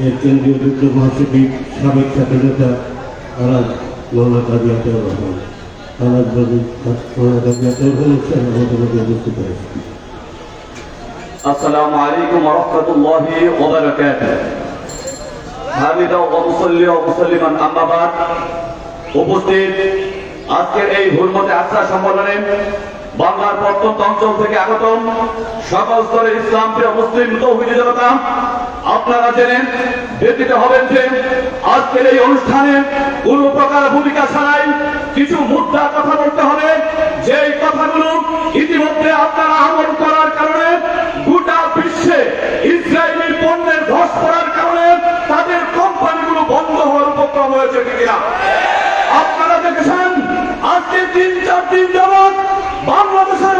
এর কেন্দ্রীয় যুদ্ধ মহাসচিব সাবেক ছাত্র নেতা আরাজ মোহাম্মদ আবিয়াতুর রহমান আরাজ বাবু মোহাম্মদ আবিয়াতুর রহমান আমাদের মধ্যে উপস্থিত হয়েছে السلام عليكم ورحمة الله وبركاته حامدا ومصلي ومسلما أما بعد উপস্থিত আজকের এই হুরমতে আশ্রা সম্মেলনে বাংলার প্রত্যন্ত অঞ্চল থেকে আগত সকল স্তরের ইসলাম প্রিয় মুসলিম তৌহিদি জনতা আপনারা জেনে ব্যতীত হবেন যে আজকের এই অনুষ্ঠানে কোনো প্রকার ভূমিকা ছাড়াই কিছু মুদ্রা কথা বলতে হবে। যেই কথাগুলো ইতিমধ্যে আপনারা আমল করার কারণে গোটা বিশ্বে ইসরায়েলের পণ্যের ধস করার কারণে তাদের কোম্পানিগুলো বন্ধ হওয়ার উপক্রম হয়েছে কিনা? আপনারা দেখেছেন, আজকে তিন চার দিন যাবৎ বাংলাদেশের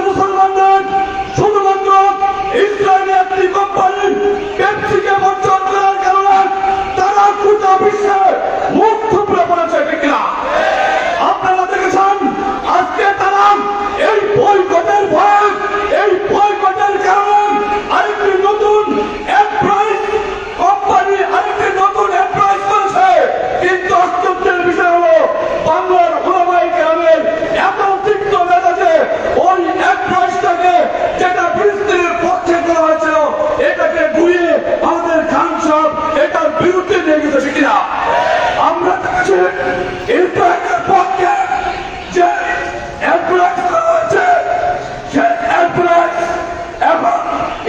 কিনা আমরা দেখেছি ইসরায়েলের পক্ষে যে অ্যাপ্লাইজ করা হয়েছে সে অ্যাপ্লাইজ এখন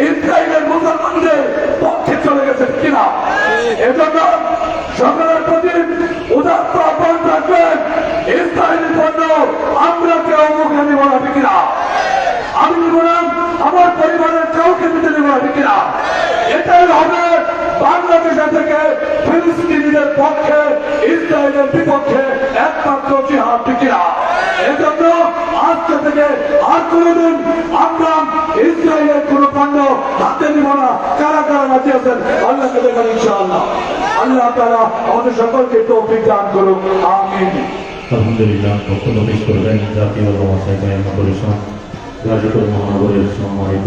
ইসরায়েলের মুসলমানদের পক্ষে চলে গেছে কিনা। এজন্য সকলের প্রতি উদাত্ত আহ্বান থাকবেন ইসরায়েলি পণ্য আমরা কেউ মুখে নিব না কিনা আমি নিব না আমার পরিবারের কাউকে নিতে নিব না কিনা এটাই হবে বাংলাদেশের থেকে ফিলিস্তিনিদের পক্ষে ইসরায়েলের বিপক্ষে একমাত্র জিহাদ কিনা এজন্য আজকে থেকে আর কোনদিন আমরা ইসরায়েলের কোন পণ্য হাতে নিব না। কারা কারা রাজি আছেন? আল্লাহকে দেখেন ইনশাআল্লাহ। আল্লাহ তারা আমাদের সকলকে তৌফিক দান করুন আমিন। আলহামদুলিল্লাহ বক্তব্য পেশ করবেন জাতীয় জমাশয় পরিষদ গাজীপুর মহানগরের সম্মানিত